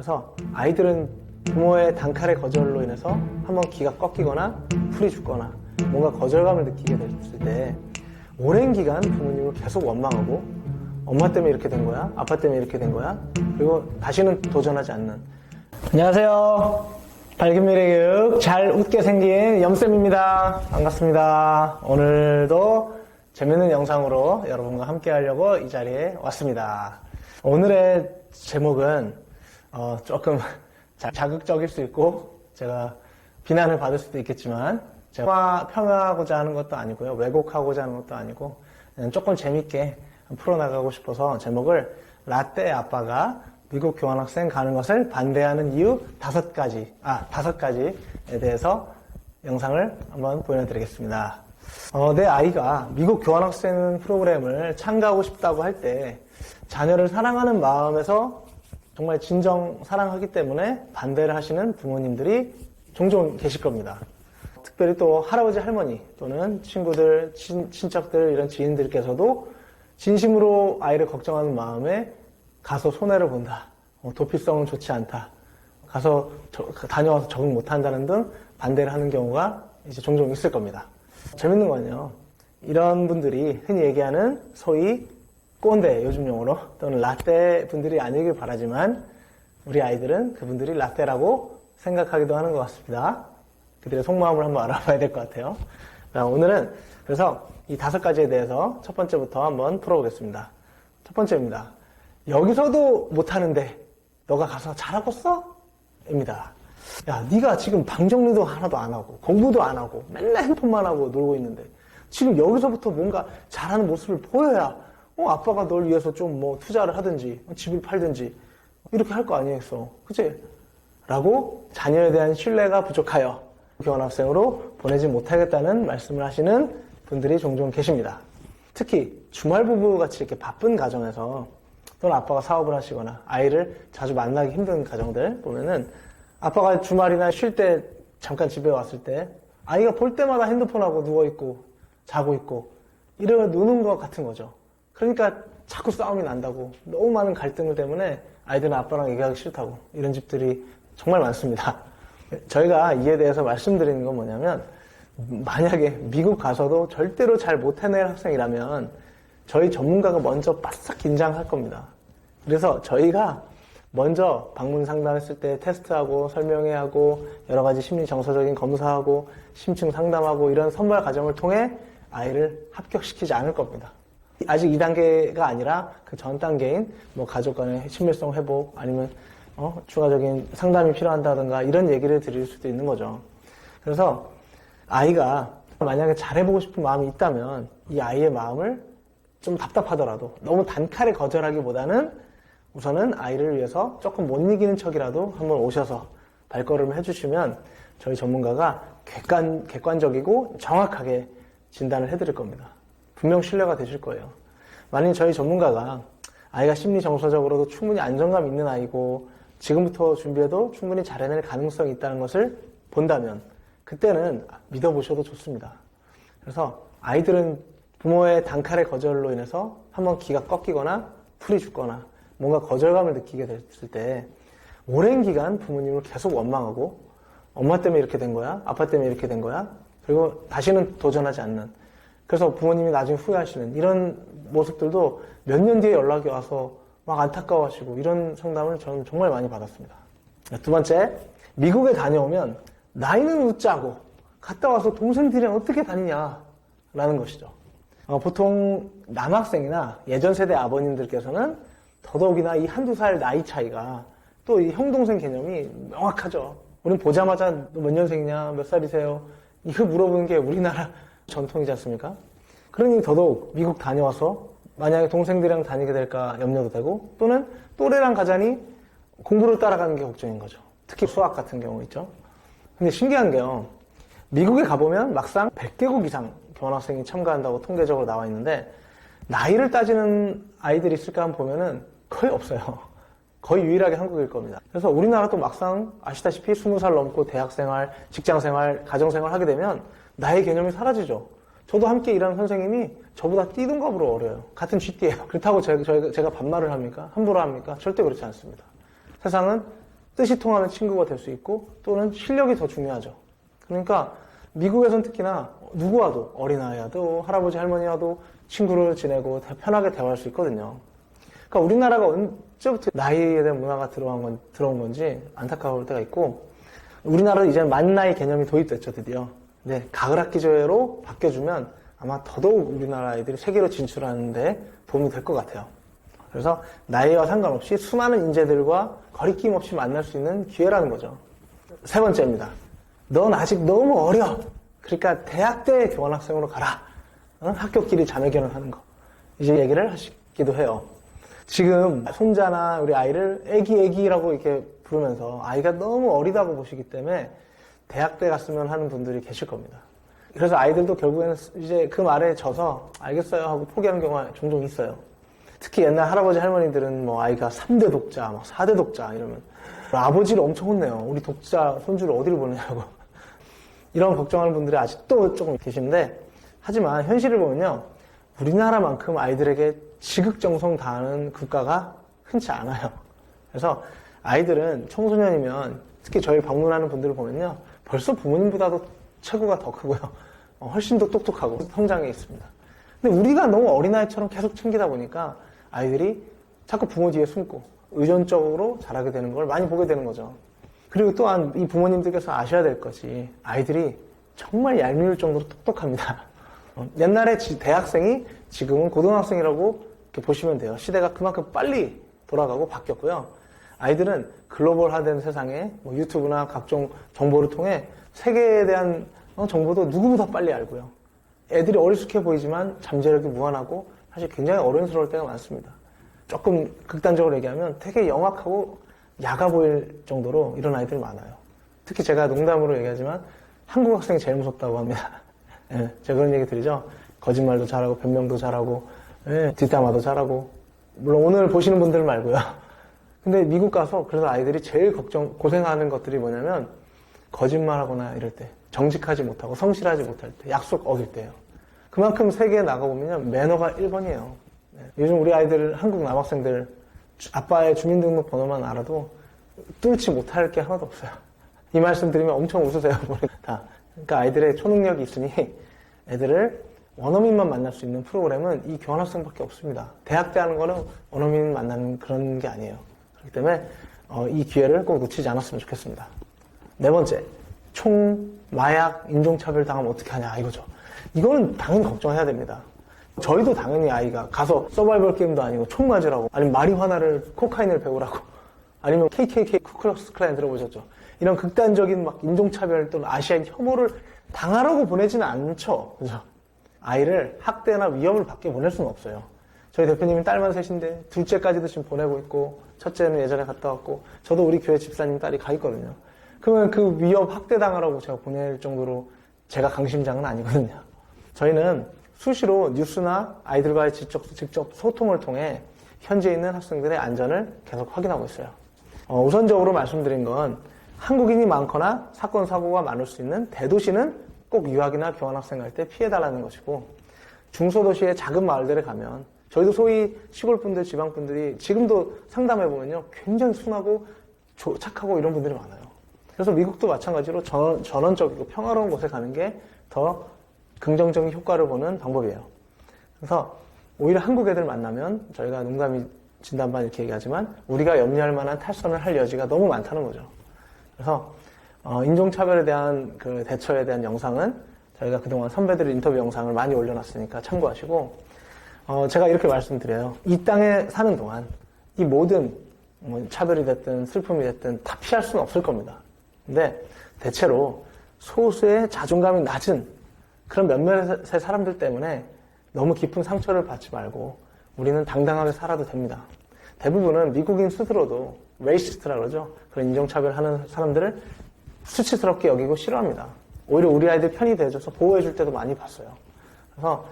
그래서 아이들은 부모의 단칼의 거절로 인해서 한번 기가 꺾이거나 풀이 죽거나 뭔가 거절감을 느끼게 됐을 때 오랜 기간 부모님을 계속 원망하고 엄마 때문에 이렇게 된 거야? 아빠 때문에 이렇게 된 거야? 그리고 다시는 도전하지 않는 안녕하세요. 밝은 미래 교육 잘 웃게 생긴 염쌤입니다. 반갑습니다. 오늘도 재밌는 영상으로 여러분과 함께 하려고 이 자리에 왔습니다. 오늘의 제목은 어, 조금 자- 자극적일 수 있고 제가 비난을 받을 수도 있겠지만 제가 평하고자 하는 것도 아니고요. 왜곡하고자 하는 것도 아니고 조금 재밌게 풀어나가고 싶어서 제목을 라떼 아빠가 미국 교환학생 가는 것을 반대하는 이유 다섯 가지, 아, 다섯 가지에 대해서 영상을 한번 보여드리겠습니다. 어, 내 아이가 미국 교환학생 프로그램을 참가하고 싶다고 할 때 자녀를 사랑하는 마음에서 정말 진정 사랑하기 때문에 반대를 하시는 부모님들이 종종 계실 겁니다. 특별히 또 할아버지 할머니 또는 친구들, 친, 친척들 이런 지인들께서도 진심으로 아이를 걱정하는 마음에 가서 손해를 본다. 어, 도피성은 좋지 않다. 가서 저- 다녀와서 적응 못한다는 등 반대를 하는 경우가 이제 종종 있을 겁니다. 재밌는 건요. 이런 분들이 흔히 얘기하는 소위 꼰대 요즘 용어로 또는 라떼 분들이 아니길 바라지만 우리 아이들은 그분들이 라떼라고 생각하기도 하는 것 같습니다. 그들의 속마음을 한번 알아봐야 될 것 같아요. 자, 오늘은 그래서 이 다섯 가지에 대해서 첫 번째부터 한번 풀어보겠습니다. 첫 번째입니다. 여기서도 못하는데 너가 가서 잘하고 써? 입니다. 야, 네가 지금 방 정리도 하나도 안 하고 공부도 안 하고 맨날 핸폰만 하고 놀고 있는데 지금 여기서부터 뭔가 잘하는 모습을 보여야 어, 아빠가 널 위해서 좀 뭐 투자를 하든지 어, 집을 팔든지 이렇게 할 거 아니겠어. 그치? 라고 자녀에 대한 신뢰가 부족하여 교환학생으로 보내지 못하겠다는 말씀을 하시는 분들이 종종 계십니다. 특히 주말 부부 같이 이렇게 바쁜 가정에서 또는 아빠가 사업을 하시거나 아이를 자주 만나기 힘든 가정들 보면은 아빠가 주말이나 쉴 때 잠깐 집에 왔을 때 아이가 볼 때마다 핸드폰하고 누워있고 자고 있고 이러고 노는 것 같은 거죠. 그러니까 자꾸 싸움이 난다고 너무 많은 갈등을 때문에 아이들은 아빠랑 얘기하기 싫다고 이런 집들이 정말 많습니다. 저희가 이에 대해서 말씀드리는 건 뭐냐면 만약에 미국 가서도 절대로 잘 못 해낼 학생이라면 저희 전문가가 먼저 바싹 긴장할 겁니다. 그래서 저희가 먼저 방문 상담했을 때 테스트하고 설명회 하고 여러 가지 심리 정서적인 검사하고 심층 상담하고 이런 선발 과정을 통해 아이를 합격시키지 않을 겁니다. 아직 2단계가 아니라 그 전 단계인 뭐 가족 간의 친밀성 회복 아니면 어, 추가적인 상담이 필요한다든가 이런 얘기를 드릴 수도 있는 거죠. 그래서 아이가 만약에 잘해보고 싶은 마음이 있다면 이 아이의 마음을 좀 답답하더라도 너무 단칼에 거절하기보다는 우선은 아이를 위해서 조금 못 이기는 척이라도 한번 오셔서 발걸음을 해주시면 저희 전문가가 객관, 객관적이고 정확하게 진단을 해드릴 겁니다. 분명 신뢰가 되실 거예요. 만약 저희 전문가가 아이가 심리 정서적으로도 충분히 안정감 있는 아이고 지금부터 준비해도 충분히 잘 해낼 가능성이 있다는 것을 본다면 그때는 믿어보셔도 좋습니다. 그래서 아이들은 부모의 단칼의 거절로 인해서 한번 기가 꺾이거나 풀이 죽거나 뭔가 거절감을 느끼게 됐을 때 오랜 기간 부모님을 계속 원망하고 엄마 때문에 이렇게 된 거야? 아빠 때문에 이렇게 된 거야? 그리고 다시는 도전하지 않는 그래서 부모님이 나중에 후회하시는 이런 모습들도 몇 년 뒤에 연락이 와서 막 안타까워하시고 이런 상담을 저는 정말 많이 받았습니다. 두 번째, 미국에 다녀오면 나이는 웃자고 갔다 와서 동생들이랑 어떻게 다니냐라는 것이죠. 어, 보통 남학생이나 예전 세대 아버님들께서는 더더욱이나 이 한두 살 나이 차이가 또 이 형동생 개념이 명확하죠. 우린 보자마자 너몇 년생이냐, 몇 살이세요? 이거 물어보는 게 우리나라 전통이지 않습니까? 그러니 더더욱 미국 다녀와서 만약에 동생들이랑 다니게 될까 염려도 되고 또는 또래랑 가자니 공부를 따라가는 게 걱정인 거죠. 특히 수학 같은 경우 있죠. 근데 신기한 게요. 미국에 가보면 막상 100개국 이상 교환학생이 참가한다고 통계적으로 나와 있는데 나이를 따지는 아이들이 있을까 한번 보면은 거의 없어요. 거의 유일하게 한국일 겁니다. 그래서 우리나라도 막상 아시다시피 20살 넘고 대학생활, 직장생활, 가정생활 하게 되면 나의 개념이 사라지죠. 저도 함께 일하는 선생님이 저보다 띠동갑으로 어려요. 같은 쥐띠예요. 그렇다고 제가, 제가 반말을 합니까? 함부로 합니까? 절대 그렇지 않습니다. 세상은 뜻이 통하는 친구가 될 수 있고 또는 실력이 더 중요하죠. 그러니까 미국에선 특히나 누구와도 어린아이와도 할아버지 할머니와도 친구를 지내고 다 편하게 대화할 수 있거든요. 그러니까 우리나라가 언제부터 나이에 대한 문화가 들어온, 건, 들어온 건지 안타까울 때가 있고 우리나라는 이제 만 나이 개념이 도입됐죠 드디어. 네, 가을학기 조회로 바뀌어주면 아마 더더욱 우리나라 아이들이 세계로 진출하는데 도움이 될 것 같아요. 그래서 나이와 상관없이 수많은 인재들과 거리낌 없이 만날 수 있는 기회라는 거죠. 세 번째입니다. 넌 아직 너무 어려. 그러니까 대학 때 교환학생으로 가라. 어? 학교끼리 자매결혼 하는 거. 이제 얘기를 하시기도 해요. 지금 손자나 우리 아이를 애기 애기라고 이렇게 부르면서 아이가 너무 어리다고 보시기 때문에 대학 때 갔으면 하는 분들이 계실 겁니다. 그래서 아이들도 결국에는 이제 그 말에 져서 알겠어요 하고 포기하는 경우가 종종 있어요. 특히 옛날 할아버지 할머니들은 뭐 아이가 3대 독자, 막 4대 독자 이러면 아버지를 엄청 혼내요. 우리 독자 손주를 어디를 보내냐고. 이런 걱정하는 분들이 아직도 조금 계신데 하지만 현실을 보면요. 우리나라만큼 아이들에게 지극정성 다하는 국가가 흔치 않아요. 그래서 아이들은 청소년이면 특히 저희 방문하는 분들을 보면요. 벌써 부모님보다도 체구가 더 크고요. 어, 훨씬 더 똑똑하고 성장해 있습니다. 근데 우리가 너무 어린아이처럼 계속 챙기다 보니까 아이들이 자꾸 부모 뒤에 숨고 의존적으로 자라게 되는 걸 많이 보게 되는 거죠. 그리고 또한 이 부모님들께서 아셔야 될 것이 아이들이 정말 얄미울 정도로 똑똑합니다. 어, 옛날에 지- 대학생이 지금은 고등학생이라고 보시면 돼요. 시대가 그만큼 빨리 돌아가고 바뀌었고요. 아이들은 글로벌화된 세상에 뭐 유튜브나 각종 정보를 통해 세계에 대한 어, 정보도 누구보다 빨리 알고요. 애들이 어리숙해 보이지만 잠재력이 무한하고 사실 굉장히 어른스러울 때가 많습니다. 조금 극단적으로 얘기하면 되게 영악하고 야가 보일 정도로 이런 아이들이 많아요. 특히 제가 농담으로 얘기하지만 한국 학생이 제일 무섭다고 합니다. 예, 제가 그런 얘기 드리죠. 거짓말도 잘하고 변명도 잘하고 예, 뒷담화도 잘하고 물론 오늘 보시는 분들 말고요. 근데 미국 가서 그래서 아이들이 제일 걱정 고생하는 것들이 뭐냐면 거짓말하거나 이럴 때 정직하지 못하고 성실하지 못할 때 약속 어길 때예요. 그만큼 세계에 나가보면 매너가 1번이에요. 요즘 우리 아이들 한국 남학생들 주- 아빠의 주민등록 번호만 알아도 뚫지 못할 게 하나도 없어요. 이 말씀 드리면 엄청 웃으세요. 다. 그러니까 아이들의 초능력이 있으니 애들을 원어민만 만날 수 있는 프로그램은 이 교환학생밖에 없습니다. 대학 때 하는 거는 원어민 만나는 그런 게 아니에요. 그렇기 때문에 어, 이 기회를 꼭 놓치지 않았으면 좋겠습니다. 네 번째, 총, 마약, 인종차별 당하면 어떻게 하냐 이거죠. 이거는 당연히 걱정해야 됩니다. 저희도 당연히 아이가 가서 서바이벌 게임도 아니고 총 맞으라고 아니면 마리화나를 코카인을 배우라고 아니면 KKK 쿠클럭스 클랜 들어보셨죠? 이런 극단적인 막 인종차별 또는 아시아인 혐오를 당하라고 보내지는 않죠. 그죠? 아이를 학대나 위협을 받게 보낼 수는 없어요. 저희 대표님이 딸만 셋인데 둘째까지도 지금 보내고 있고 첫째는 예전에 갔다 왔고 저도 우리 교회 집사님 딸이 가 있거든요. 그러면 그 위협 학대 당하라고 제가 보낼 정도로 제가 강심장은 아니거든요. 저희는 수시로 뉴스나 아이들과의 직접, 직접 소통을 통해 현재 있는 학생들의 안전을 계속 확인하고 있어요. 어, 우선적으로 말씀드린 건 한국인이 많거나 사건 사고가 많을 수 있는 대도시는 꼭 유학이나 교환학생 갈 때 피해달라는 것이고 중소도시의 작은 마을들에 가면 저희도 소위 시골 분들, 지방 분들이 지금도 상담해 보면요 굉장히 순하고 조- 착하고 이런 분들이 많아요. 그래서 미국도 마찬가지로 전, 전원적이고 평화로운 곳에 가는 게 더 긍정적인 효과를 보는 방법이에요. 그래서 오히려 한국 애들 만나면 저희가 농담이 진단반 이렇게 얘기하지만 우리가 염려할 만한 탈선을 할 여지가 너무 많다는 거죠. 그래서 어, 인종차별에 대한 그 대처에 대한 영상은 저희가 그동안 선배들 인터뷰 영상을 많이 올려놨으니까 참고하시고 어, 제가 이렇게 말씀드려요. 이 땅에 사는 동안 이 모든 뭐 차별이 됐든 슬픔이 됐든 다 피할 수는 없을 겁니다. 근데 대체로 소수의 자존감이 낮은 그런 몇몇의 사람들 때문에 너무 깊은 상처를 받지 말고 우리는 당당하게 살아도 됩니다. 대부분은 미국인 스스로도 레이시스트라 그러죠. 그런 인종차별하는 사람들을 수치스럽게 여기고 싫어합니다. 오히려 우리 아이들 편이 돼줘서 보호해줄 때도 많이 봤어요. 그래서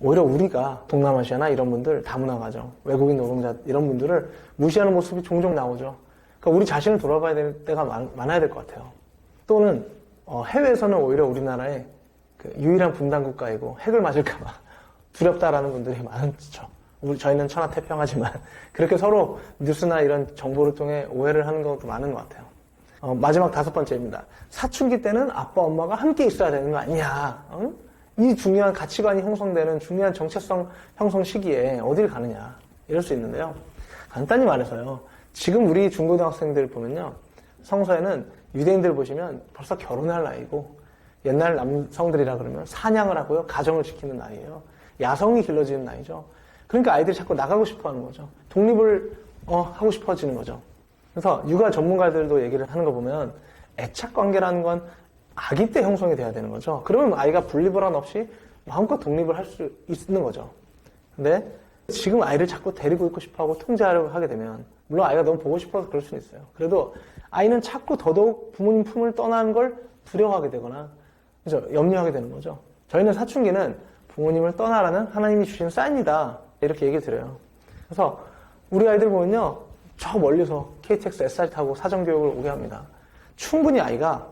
오히려 우리가 동남아시아나 이런 분들 다문화 가정, 외국인 노동자 이런 분들을 무시하는 모습이 종종 나오죠. 그러니까 우리 자신을 돌아봐야 될 때가 많, 아야 될 것 같아요. 또는 어, 해외에서는 오히려 우리나라의 그 유일한 분단 국가이고 핵을 맞을까봐 두렵다라는 분들이 많죠. 우리 저희는 천하태평하지만 그렇게 서로 뉴스나 이런 정보를 통해 오해를 하는 것도 많은 것 같아요. 어, 마지막 다섯 번째입니다. 사춘기 때는 아빠, 엄마가 함께 있어야 되는 거 아니냐? 응? 이 중요한 가치관이 형성되는 중요한 정체성 형성 시기에 어딜 가느냐? 이럴 수 있는데요. 간단히 말해서요. 지금 우리 중고등학생들 보면요. 성서에는 유대인들 보시면 벌써 결혼할 나이고 옛날 남성들이라 그러면 사냥을 하고요. 가정을 지키는 나이예요. 야성이 길러지는 나이죠. 그러니까 아이들이 자꾸 나가고 싶어 하는 거죠. 독립을 어, 하고 싶어지는 거죠. 그래서 육아 전문가들도 얘기를 하는 거 보면 애착 관계라는 건 아기 때 형성이 돼야 되는 거죠. 그러면 아이가 분리불안 없이 마음껏 독립을 할 수 있는 거죠. 근데 지금 아이를 자꾸 데리고 있고 싶어 하고 통제하려고 하게 되면 물론 아이가 너무 보고 싶어서 그럴 수는 있어요. 그래도 아이는 자꾸 더더욱 부모님 품을 떠나는 걸 두려워하게 되거나 그죠? 염려하게 되는 거죠. 저희는 사춘기는 부모님을 떠나라는 하나님이 주신 사인이다. 이렇게 얘기 드려요. 그래서 우리 아이들 보면요. 저 멀리서 KTX SR 타고 사정교육을 오게 합니다. 충분히 아이가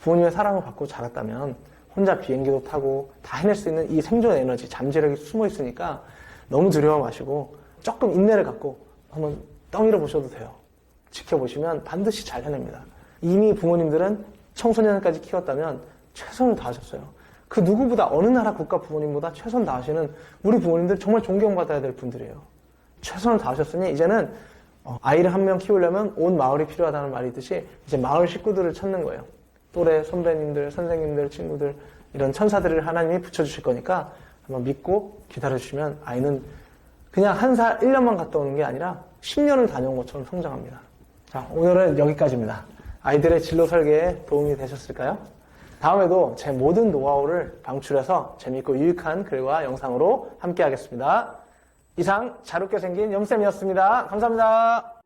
부모님의 사랑을 받고 자랐다면 혼자 비행기도 타고 다 해낼 수 있는 이 생존 에너지, 잠재력이 숨어 있으니까 너무 두려워 마시고 조금 인내를 갖고 한번 떠밀어 보셔도 돼요. 지켜보시면 반드시 잘 해냅니다. 이미 부모님들은 청소년까지 키웠다면 최선을 다하셨어요. 그 누구보다 어느 나라 국가 부모님보다 최선 다하시는 우리 부모님들 정말 존경받아야 될 분들이에요. 최선을 다하셨으니 이제는 어, 아이를 한 명 키우려면 온 마을이 필요하다는 말이 있듯이 이제 마을 식구들을 찾는 거예요. 또래 선배님들, 선생님들, 친구들 이런 천사들을 하나님이 붙여주실 거니까 한번 믿고 기다려주시면 아이는 그냥 한 살, 1년만 갔다 오는 게 아니라 10년을 다녀온 것처럼 성장합니다. 자, 오늘은 여기까지입니다. 아이들의 진로 설계에 도움이 되셨을까요? 다음에도 제 모든 노하우를 방출해서 재밌고 유익한 글과 영상으로 함께 하겠습니다. 이상 자롭게 생긴 염쌤이었습니다. 감사합니다.